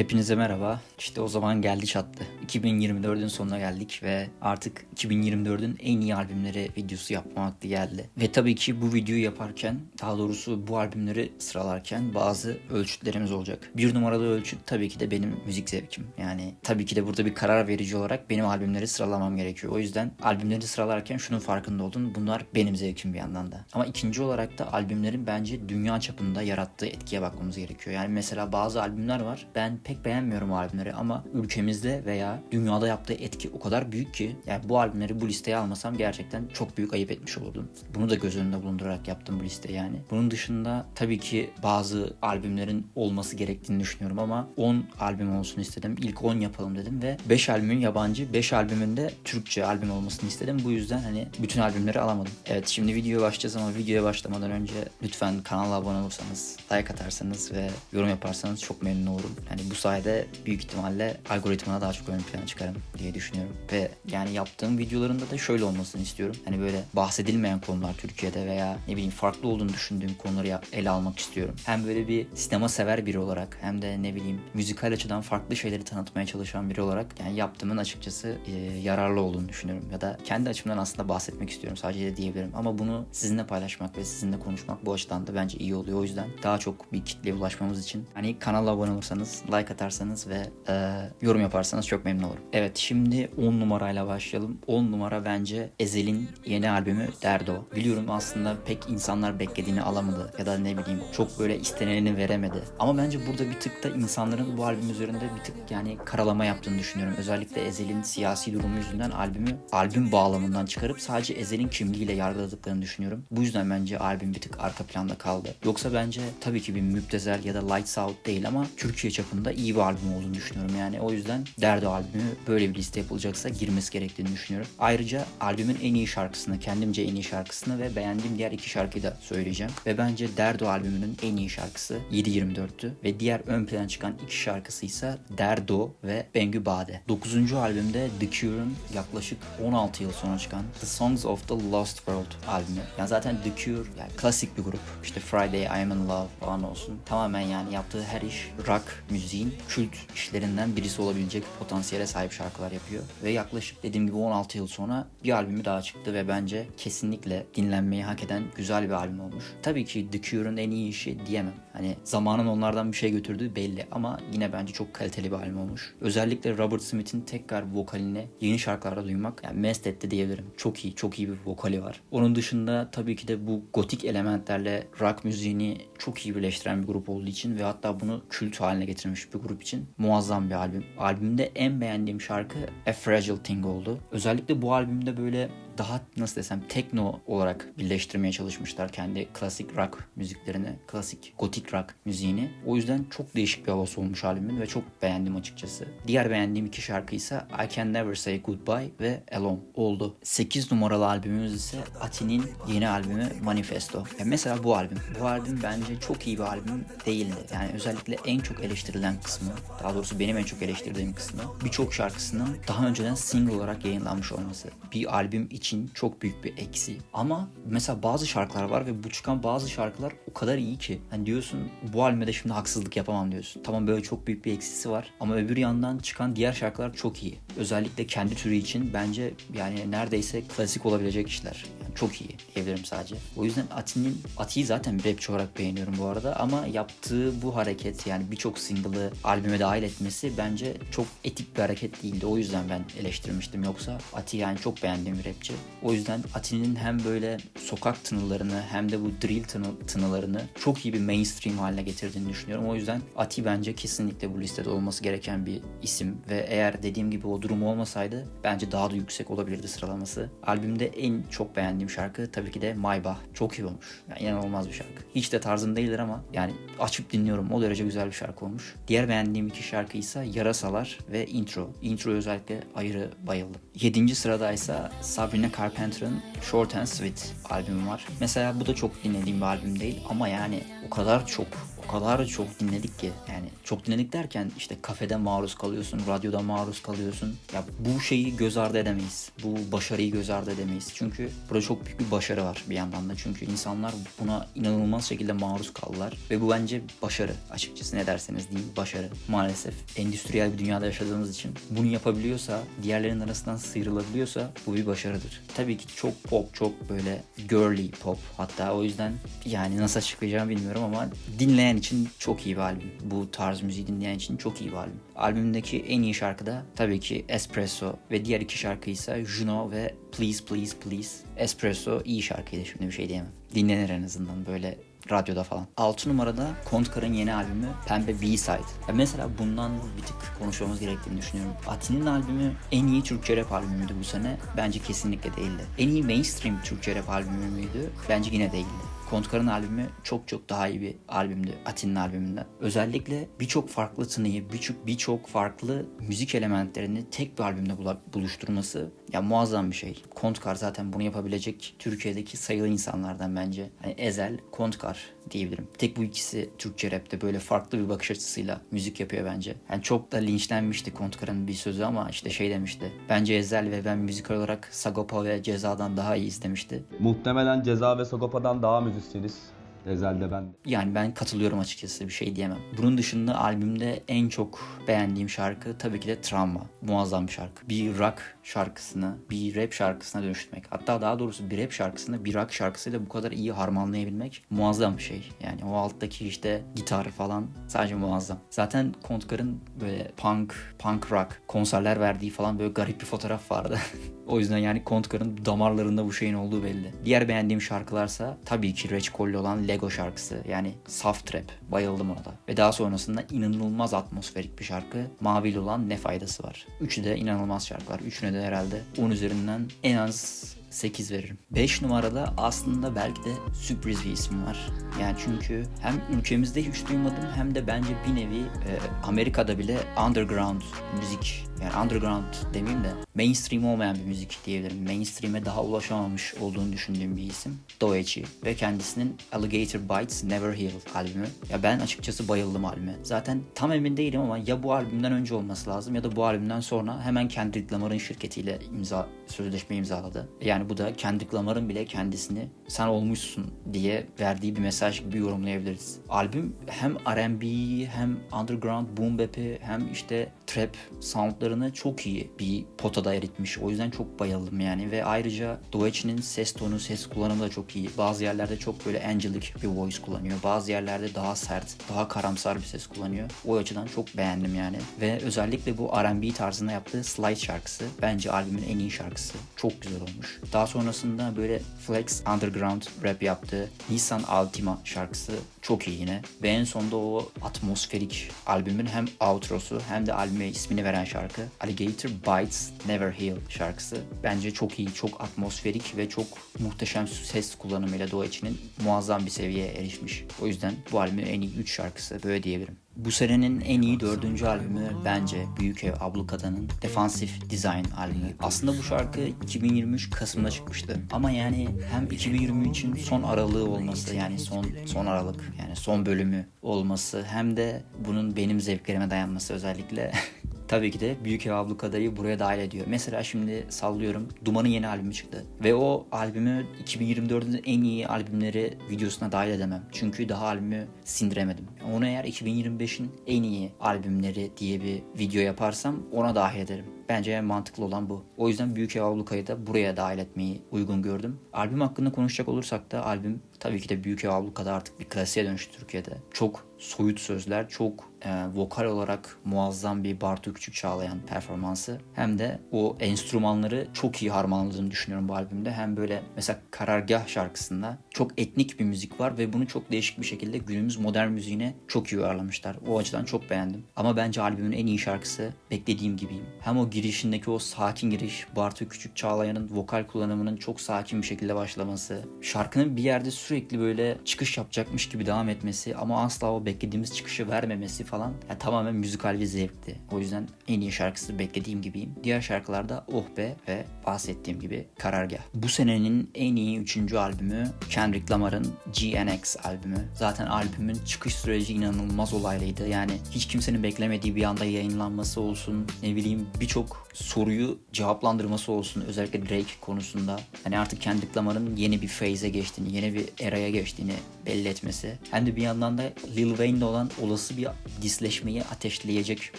Hepinize merhaba. İşte o zaman geldi çattı. 2024'ün sonuna geldik ve artık 2024'ün en iyi albümleri videosu yapma vakti geldi. Ve tabii ki bu videoyu yaparken, daha doğrusu bu albümleri sıralarken bazı ölçütlerimiz olacak. Bir numaralı ölçüt tabii ki de benim müzik zevkim. Yani tabii ki de burada bir karar verici olarak benim albümleri sıralamam gerekiyor. O yüzden albümleri sıralarken şunun farkında oldum. Bunlar benim zevkim bir yandan da. Ama ikinci olarak da albümlerin bence dünya çapında yarattığı etkiye bakmamız gerekiyor. Yani mesela bazı albümler var. Ben pek beğenmiyorum o albümleri ama ülkemizde veya dünyada yaptığı etki o kadar büyük ki yani bu albümleri bu listeye almasam gerçekten çok büyük ayıp etmiş olurdum. Bunu da göz önünde bulundurarak yaptım bu listeyi yani. Bunun dışında tabii ki bazı albümlerin olması gerektiğini düşünüyorum ama 10 albüm olsun istedim. İlk 10 yapalım dedim ve 5 albümün yabancı, 5 albümün de Türkçe albüm olmasını istedim. Bu yüzden hani bütün albümleri alamadım. Evet şimdi videoya başlayacağız ama videoya başlamadan önce lütfen kanala abone olursanız, like atarsanız ve yorum yaparsanız çok memnun olurum. Hani bu sayede büyük ihtimalle algoritmana daha çok ön plana çıkarım diye düşünüyorum. Ve yani yaptığım videolarında da şöyle olmasını istiyorum. Hani böyle bahsedilmeyen konular Türkiye'de veya ne bileyim farklı olduğunu düşündüğüm konuları ele almak istiyorum. Hem böyle bir sinema sever biri olarak hem de ne bileyim müzikal açıdan farklı şeyleri tanıtmaya çalışan biri olarak yani yaptığımın açıkçası e, yararlı olduğunu düşünüyorum. Ya da kendi açımdan aslında bahsetmek istiyorum sadece de diyebilirim. Ama bunu sizinle paylaşmak ve sizinle konuşmak bu açıdan da bence iyi oluyor. O yüzden daha çok bir kitleye ulaşmamız için hani kanala abone olursanız, like atarsanız ve e, yorum yaparsanız çok memnun olurum. Evet şimdi 10 numarayla başlayalım. 10 numara bence Ezel'in yeni albümü Derdo. Biliyorum aslında pek insanlar beklediğini alamadı ya da ne bileyim çok böyle istenileni veremedi. Ama bence burada bir tık da insanların bu albüm üzerinde bir tık yani karalama yaptığını düşünüyorum. Özellikle Ezel'in siyasi durumu yüzünden albümü albüm bağlamından çıkarıp sadece Ezel'in kimliğiyle yargıladıklarını düşünüyorum. Bu yüzden bence albüm bir tık arka planda kaldı. Yoksa bence tabii ki bir müptezel ya da lights out değil ama Türkiye çapında iyi bir albüm olduğunu düşünüyorum. Yani o yüzden Derdo albümü böyle bir liste yapılacaksa girmesi gerektiğini düşünüyorum. Ayrıca albümün en iyi şarkısını, kendimce en iyi şarkısını ve beğendiğim diğer iki şarkıyı da söyleyeceğim. Ve bence Derdo albümünün en iyi şarkısı 7.24'tü ve diğer ön plana çıkan iki şarkısı ise Derdo ve Bengü Bade. 9. albümde The Cure'ın yaklaşık 16 yıl sonra çıkan The Songs of the Lost World albümü. Yani zaten The Cure yani klasik bir grup. İşte Friday, I'm in Love falan olsun. Tamamen yani yaptığı her iş rock müziğin kült işlerinden birisi olabilecek potansiyele sahip şarkılar yapıyor. Ve yaklaşık dediğim gibi 16 yıl sonra bir albümü daha çıktı ve bence kesinlikle dinlenmeyi hak eden güzel bir albüm olmuş. Tabii ki The Cure'ın en iyi işi diyemem. Hani zamanın onlardan bir şey götürdüğü belli ama yine bence çok kaliteli bir albüm olmuş. Özellikle Robert Smith'in tekrar vokalini yeni şarkılarda duymak yani mest etti diyebilirim. Çok iyi, çok iyi bir vokali var. Onun dışında tabii ki de bu gotik elementlerle rock müziğini çok iyi birleştiren bir grup olduğu için ve hatta bunu kült haline getirmiş bir grup için muazzam bir albüm. Albümde en beğendiğim şarkı A Fragile Thing oldu. Özellikle bu albümde böyle daha nasıl desem tekno olarak birleştirmeye çalışmışlar kendi klasik rock müziklerini, klasik gotik rock müziğini. O yüzden çok değişik bir havası olmuş albümün ve çok beğendim açıkçası. Diğer beğendiğim iki şarkı ise I Can Never Say Goodbye ve Alone oldu. 8 numaralı albümümüz ise Ati'nin yeni albümü Manifesto. Ya mesela bu albüm. Bu albüm bence çok iyi bir albüm değildi. Yani özellikle en çok eleştirilen kısmı, daha doğrusu benim en çok eleştirdiğim kısmı birçok şarkısının daha önceden single olarak yayınlanmış olması. Bir albüm için çok büyük bir eksi. Ama mesela bazı şarkılar var ve bu çıkan bazı şarkılar o kadar iyi ki. Hani diyorsun bu albüme de şimdi haksızlık yapamam diyorsun. Tamam böyle çok büyük bir eksisi var ama öbür yandan çıkan diğer şarkılar çok iyi. Özellikle kendi türü için bence yani neredeyse klasik olabilecek işler. Yani çok iyi diyebilirim sadece. O yüzden Ati'nin Ati'yi zaten bir rapçi olarak beğeniyorum bu arada ama yaptığı bu hareket yani birçok single'ı albüme dahil etmesi bence çok etik bir hareket değildi. O yüzden ben eleştirmiştim. Yoksa Ati yani çok beğendiğim bir rapçi. O yüzden Ati'nin hem böyle sokak tınılarını hem de bu drill tını, tınılarını çok iyi bir mainstream haline getirdiğini düşünüyorum. O yüzden Ati bence kesinlikle bu listede olması gereken bir isim ve eğer dediğim gibi o durum olmasaydı bence daha da yüksek olabilirdi sıralaması. Albümde en çok beğendiğim şarkı tabii ki de Maybach. Çok iyi olmuş. Yani inanılmaz bir şarkı. Hiç de tarzım değildir ama yani açıp dinliyorum. O derece güzel bir şarkı olmuş. Diğer beğendiğim iki şarkı ise Yarasalar ve Intro. Intro'ya özellikle ayrı bayıldım. Yedinci sırada ise Sabrina Carpenter'ın Short and Sweet albümü var. Mesela bu da çok dinlediğim bir albüm değil ama yani o kadar çok o kadar çok dinledik ki yani çok dinledik derken işte kafede maruz kalıyorsun, radyoda maruz kalıyorsun. Ya bu şeyi göz ardı edemeyiz. Bu başarıyı göz ardı edemeyiz. Çünkü burada çok büyük bir başarı var bir yandan da. Çünkü insanlar buna inanılmaz şekilde maruz kaldılar ve bu bence başarı açıkçası ne derseniz deyin başarı. Maalesef endüstriyel bir dünyada yaşadığımız için bunu yapabiliyorsa, diğerlerinin arasından sıyrılabiliyorsa bu bir başarıdır. Tabii ki çok pop, çok böyle girly pop hatta o yüzden yani nasıl açıklayacağımı bilmiyorum ama dinleyen için çok iyi bir albüm. Bu tarz müziği dinleyen için çok iyi bir albüm. Albümdeki en iyi şarkı da tabii ki Espresso ve diğer iki şarkı ise Juno ve Please Please Please. Espresso iyi şarkıydı şimdi bir şey diyemem. Dinlenir en azından böyle radyoda falan. 6 numarada Kontkar'ın yeni albümü Pembe B-Side. Ya mesela bundan bir tık konuşmamız gerektiğini düşünüyorum. Ati'nin albümü en iyi Türkçe rap albümüydü bu sene. Bence kesinlikle değildi. En iyi mainstream Türkçe rap albümü müydü? Bence yine değildi. Kontkar'ın albümü çok çok daha iyi bir albümdü Atin'in albümünden. Özellikle birçok farklı tınıyı, birçok birçok farklı müzik elementlerini tek bir albümde buluşturması ya muazzam bir şey. Kontkar zaten bunu yapabilecek Türkiye'deki sayılı insanlardan bence. Hani Ezel, Kontkar diyebilirim. Tek bu ikisi Türkçe rapte böyle farklı bir bakış açısıyla müzik yapıyor bence. Yani çok da linçlenmişti Kontkar'ın bir sözü ama işte şey demişti. Bence Ezel ve ben müzikal olarak Sagopa ve Ceza'dan daha iyiyiz demişti. Muhtemelen Ceza ve Sagopa'dan daha müzisyeniz. Ezel'de ben. Yani ben katılıyorum açıkçası bir şey diyemem. Bunun dışında albümde en çok beğendiğim şarkı tabii ki de Travma. Muazzam bir şarkı. Bir rock şarkısını bir rap şarkısına dönüştürmek. Hatta daha doğrusu bir rap şarkısını bir rock şarkısıyla bu kadar iyi harmanlayabilmek muazzam bir şey. Yani o alttaki işte gitar falan sadece muazzam. Zaten Kontkar'ın böyle punk, punk rock konserler verdiği falan böyle garip bir fotoğraf vardı. o yüzden yani Kontkar'ın damarlarında bu şeyin olduğu belli. Diğer beğendiğim şarkılarsa tabii ki Reçkol'le olan Lego şarkısı yani Soft Trap. Bayıldım ona da. Ve daha sonrasında inanılmaz atmosferik bir şarkı. Mavili olan Ne Faydası Var. Üçü de inanılmaz şarkılar. Üçüne de herhalde 10 üzerinden en az 8 veririm. 5 numarada aslında belki de sürpriz bir isim var. Yani çünkü hem ülkemizde hiç duymadım hem de bence bir nevi e, Amerika'da bile underground müzik yani underground demeyeyim de mainstream olmayan bir müzik diyebilirim. Mainstream'e daha ulaşamamış olduğunu düşündüğüm bir isim. Doechi ve kendisinin Alligator Bites Never Heal albümü. Ya ben açıkçası bayıldım albüme. Zaten tam emin değilim ama ya bu albümden önce olması lazım ya da bu albümden sonra hemen Kendrick Lamar'ın şirketiyle imza sözleşme imzaladı. Yani bu da Kendrick Lamar'ın bile kendisini sen olmuşsun diye verdiği bir mesaj gibi yorumlayabiliriz. Albüm hem R&B hem underground boom bap'i hem işte trap soundlarını çok iyi bir potada eritmiş. O yüzden çok bayıldım yani ve ayrıca Doechi'nin ses tonu, ses kullanımı da çok iyi. Bazı yerlerde çok böyle angelic bir voice kullanıyor. Bazı yerlerde daha sert, daha karamsar bir ses kullanıyor. O açıdan çok beğendim yani. Ve özellikle bu R&B tarzında yaptığı Slide şarkısı bence albümün en iyi şarkısı. Çok güzel olmuş. Daha sonrasında böyle Flex Underground rap yaptığı Nissan Altima şarkısı çok iyi yine. Ve en sonda o atmosferik albümün hem outrosu hem de albüme ismini veren şarkı Alligator Bites Never Heal şarkısı. Bence çok iyi, çok atmosferik ve çok muhteşem ses kullanımıyla Doechi'nin muazzam bir seviyeye erişmiş. O yüzden bu albümün en iyi 3 şarkısı böyle diyebilirim. Bu senenin en iyi dördüncü albümü bence Büyük Ev Ablukada'nın Defensive Design albümü. Aslında bu şarkı 2023 Kasım'da çıkmıştı. Ama yani hem 2023'ün son aralığı olması yani son son aralık yani son bölümü olması hem de bunun benim zevklerime dayanması özellikle Tabii ki de Büyük Ev Ablukada'yı buraya dahil ediyor. Mesela şimdi sallıyorum Duman'ın yeni albümü çıktı. Ve o albümü 2024'ün en iyi albümleri videosuna dahil edemem. Çünkü daha albümü sindiremedim. Onu eğer 2025'in en iyi albümleri diye bir video yaparsam ona dahil ederim. Bence en mantıklı olan bu. O yüzden Büyük Ev Abluka'yı da buraya dahil etmeyi uygun gördüm. Albüm hakkında konuşacak olursak da albüm tabii ki de Büyük Ev Abluka'da artık bir klasiğe dönüştü Türkiye'de. Çok soyut sözler, çok e, vokal olarak muazzam bir Bartu Küçük Çağlayan performansı. Hem de o enstrümanları çok iyi harmanladığını düşünüyorum bu albümde. Hem böyle mesela Karargah şarkısında çok etnik bir müzik var ve bunu çok değişik bir şekilde günümüz modern müziğine çok iyi uyarlamışlar. O açıdan çok beğendim. Ama bence albümün en iyi şarkısı Beklediğim Gibiyim. Hem o girişindeki o sakin giriş, Bartu Küçük Çağlayan'ın vokal kullanımının çok sakin bir şekilde başlaması, şarkının bir yerde sürekli böyle çıkış yapacakmış gibi devam etmesi ama asla o beklediğimiz çıkışı vermemesi falan yani tamamen müzikal bir zevkti. O yüzden en iyi şarkısı beklediğim gibiyim. Diğer şarkılarda Oh Be ve bahsettiğim gibi Karargah. Bu senenin en iyi üçüncü albümü Kendrick Lamar'ın GNX albümü. Zaten albümün çıkış süreci inanılmaz olaylıydı. Yani hiç kimsenin beklemediği bir anda yayınlanması olsun, ne bileyim birçok soruyu cevaplandırması olsun özellikle Drake konusunda. Hani artık Kendrick Lamar'ın yeni bir phase'e geçtiğini, yeni bir eraya geçtiğini belli etmesi. Hem de bir yandan da Lil Wayne'le olan olası bir disleşmeyi ateşleyecek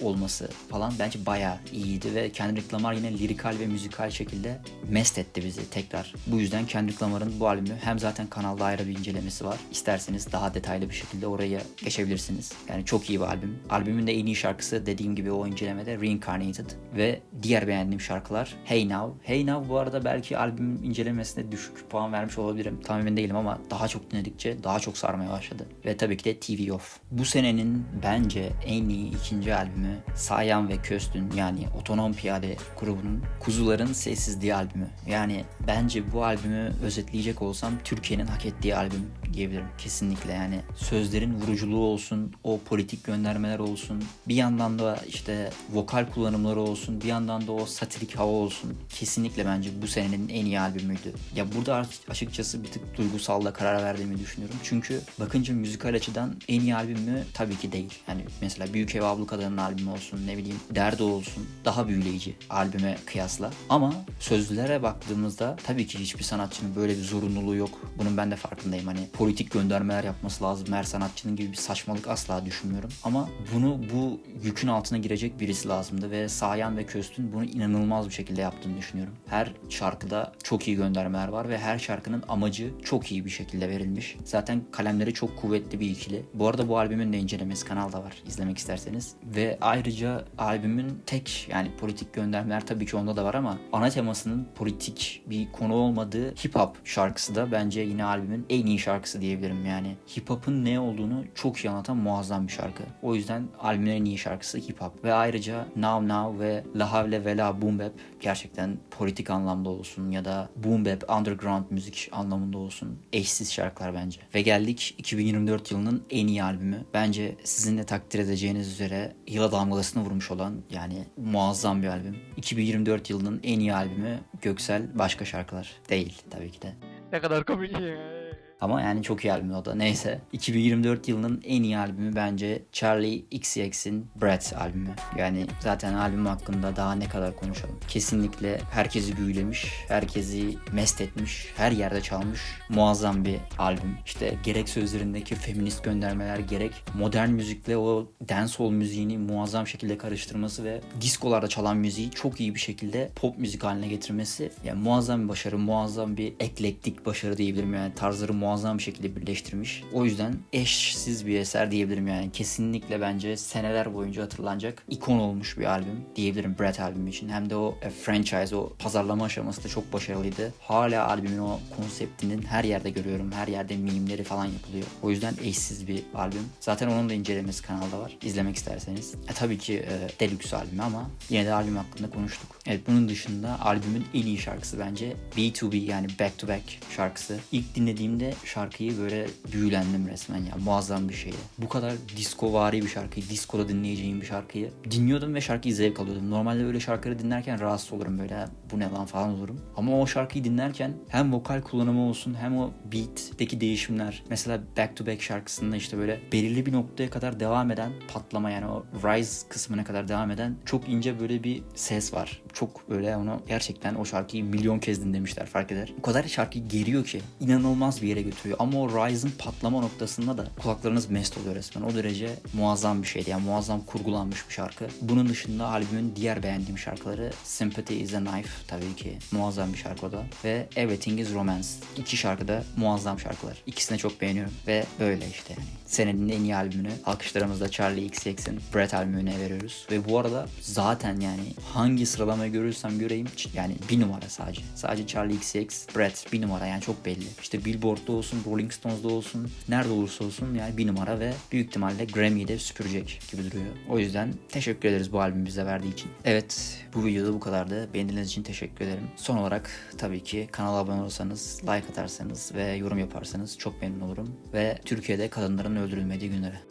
olması falan bence bayağı iyiydi ve Kendrick Lamar yine lirikal ve müzikal şekilde mest etti bizi tekrar. Bu yüzden Kendrick Lamar'ın bu albümü hem zaten kanalda ayrı bir incelemesi var. İsterseniz daha detaylı bir şekilde oraya geçebilirsiniz. Yani çok iyi bir albüm. Albümün de en iyi şarkısı dediğim gibi o incelemede Reincarnated ve diğer beğendiğim şarkılar Hey Now. Hey Now bu arada belki albüm incelemesinde düşük puan vermiş olabilirim. Tam emin değilim ama daha çok dinledikçe daha çok sarmaya başladı. Ve tabii ki de TV Off. Bu senenin bence en iyi ikinci albümü Sayan ve Köstün yani Otonom Piyade grubunun Kuzuların Sessizliği albümü. Yani bence bu albümü özetleyecek olsam Türkiye'nin hak ettiği albüm diyebilirim. Kesinlikle yani sözlerin vuruculuğu olsun, o politik göndermeler olsun, bir yandan da işte vokal kullanımları olsun, bir yandan da o satirik hava olsun. Kesinlikle bence bu senenin en iyi albümüydü. Ya burada aç- açıkçası bir tık duygusalla karar verdiğimi düşünüyorum. Çünkü bakınca müzikal açıdan en iyi albüm mü? Tabii ki değil. Yani mesela Büyük Ev Ablukada'nın albümü olsun, ne bileyim Derdo olsun. Daha büyüleyici albüme kıyasla. Ama sözlere baktığımızda tabii ki hiçbir sanatçının böyle bir zorunluluğu yok. Bunun ben de farkındayım. Hani politik göndermeler yapması lazım her sanatçının gibi bir saçmalık asla düşünmüyorum. Ama bunu bu yükün altına girecek birisi lazımdı ve Sayan ve Köstün bunu inanılmaz bir şekilde yaptığını düşünüyorum. Her şarkıda çok iyi göndermeler var ve her şarkının amacı çok iyi bir şekilde verilmiş. Zaten kalemleri çok kuvvetli bir ikili. Bu arada bu albümün de incelemesi kanalda var izlemek isterseniz. Ve ayrıca albümün tek yani politik göndermeler tabii ki onda da var ama ana temasının politik bir konu olmadığı hip hop şarkısı da bence yine albümün en iyi şarkısı diyebilirim yani. Hip hop'un ne olduğunu çok iyi anlatan muazzam bir şarkı. O yüzden albümün en iyi şarkısı hip hop. Ve ayrıca Now Now ve La Havle ve La Boom Bap gerçekten politik anlamda olsun ya da boom bap, underground müzik anlamında olsun eşsiz şarkılar bence. Ve geldik 2024 yılının en iyi albümü. Bence sizin de takdir edeceğiniz üzere yıla damgasını vurmuş olan yani muazzam bir albüm. 2024 yılının en iyi albümü Göksel Başka Şarkılar. Değil tabii ki de. Ne kadar komik ya. Ama yani çok iyi albüm o da. Neyse. 2024 yılının en iyi albümü bence Charlie XCX'in Breath albümü. Yani zaten albüm hakkında daha ne kadar konuşalım. Kesinlikle herkesi büyülemiş, herkesi mest etmiş, her yerde çalmış. Muazzam bir albüm. İşte gerek sözlerindeki feminist göndermeler, gerek modern müzikle o dancehall müziğini muazzam şekilde karıştırması ve diskolarda çalan müziği çok iyi bir şekilde pop müzik haline getirmesi. Yani muazzam bir başarı, muazzam bir eklektik başarı diyebilirim yani tarzları muazzam bir şekilde birleştirmiş. O yüzden eşsiz bir eser diyebilirim yani. Kesinlikle bence seneler boyunca hatırlanacak ikon olmuş bir albüm diyebilirim Brett albümü için. Hem de o e, franchise, o pazarlama aşaması da çok başarılıydı. Hala albümün o konseptinin her yerde görüyorum. Her yerde mimleri falan yapılıyor. O yüzden eşsiz bir albüm. Zaten onun da incelemesi kanalda var. İzlemek isterseniz. E, tabii ki e, Deluxe albümü ama yine de albüm hakkında konuştuk. Evet bunun dışında albümün en iyi şarkısı bence B2B yani Back to Back şarkısı. İlk dinlediğimde şarkıyı böyle büyülendim resmen ya. Muazzam bir şeydi. Bu kadar diskovari bir şarkıyı, diskoda dinleyeceğim bir şarkıyı dinliyordum ve şarkıyı zevk alıyordum. Normalde böyle şarkıları dinlerken rahatsız olurum böyle bu ne lan falan olurum. Ama o şarkıyı dinlerken hem vokal kullanımı olsun hem o beat'teki değişimler. Mesela Back to Back şarkısında işte böyle belirli bir noktaya kadar devam eden patlama yani o rise kısmına kadar devam eden çok ince böyle bir ses var. Çok böyle onu gerçekten o şarkıyı milyon kez dinlemişler fark eder. O kadar şarkıyı geriyor ki inanılmaz bir yere götürüyor. Ama o rise'ın patlama noktasında da kulaklarınız mest oluyor resmen. O derece muazzam bir şeydi. Yani muazzam kurgulanmış bir şarkı. Bunun dışında albümün diğer beğendiğim şarkıları Sympathy is a Knife tabii ki muazzam bir şarkı o da. Ve Everything is Romance. İki şarkı da muazzam şarkılar. İkisini çok beğeniyorum. Ve böyle işte yani. Senenin en iyi albümünü alkışlarımızla Charlie XCX'in Brett albümüne veriyoruz. Ve bu arada zaten yani hangi sıralama sıralamayı görürsem göreyim yani bir numara sadece. Sadece Charlie XCX, Brett bir numara yani çok belli. İşte Billboard'da olsun, Rolling Stones'da olsun, nerede olursa olsun yani bir numara ve büyük ihtimalle Grammy'yi de süpürecek gibi duruyor. O yüzden teşekkür ederiz bu albümü bize verdiği için. Evet bu videoda bu kadardı. Beğendiğiniz için teşekkür ederim. Son olarak tabii ki kanala abone olursanız, like atarsanız ve yorum yaparsanız çok memnun olurum. Ve Türkiye'de kadınların öldürülmediği günlere.